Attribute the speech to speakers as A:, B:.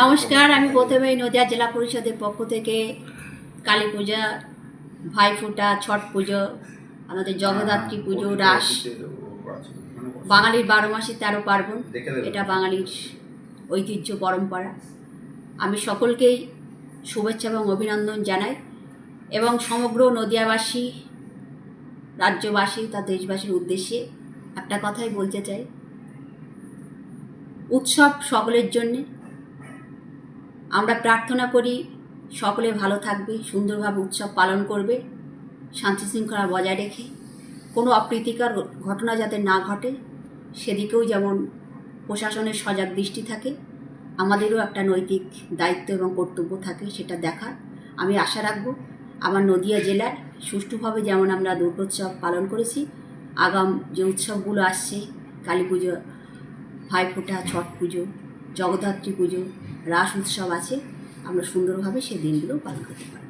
A: নমস্কার আমি প্রথমেই নদিয়া জেলা পরিষদের পক্ষ থেকে কালী পূজা ভাইফোঁটা ছট পুজো আমাদের জগদ্ধাত্রী পুজো রাস। বাঙালির বারো মাসে তেরো পার্বণ এটা বাঙালির ঐতিহ্য পরম্পরা। আমি সকলকেই শুভেচ্ছা এবং অভিনন্দন জানাই এবং সমগ্র নদিয়াবাসী রাজ্যবাসী তা দেশবাসীর উদ্দেশ্যে একটা কথাই বলতে চাই। উৎসব সকলের জন্যে। আমরা প্রার্থনা করি সকলে ভালো থাকবে, সুন্দরভাবে উৎসব পালন করবে, শান্তি শৃঙ্খলা বজায় রেখে। কোনো অপ্রীতিকর ঘটনা যাতে না ঘটে, সেদিকেও যেমন প্রশাসনের সজাগ দৃষ্টি থাকে, আমাদেরও একটা নৈতিক দায়িত্ব এবং কর্তব্য থাকে সেটা দেখার আমি আশা রাখব আমার নদিয়া জেলার সুষ্ঠুভাবে যেমন আমরা দুর্গোৎসব পালন করেছি, আগাম যে উৎসবগুলো আসছে, কালী পুজো ভাইফোঁটা, ছট পুজো, জগদ্ধাত্রী পুজো, রাস উৎসব আছে। আমরা সুন্দরভাবে সেই দিনগুলো পালন করতে পারব।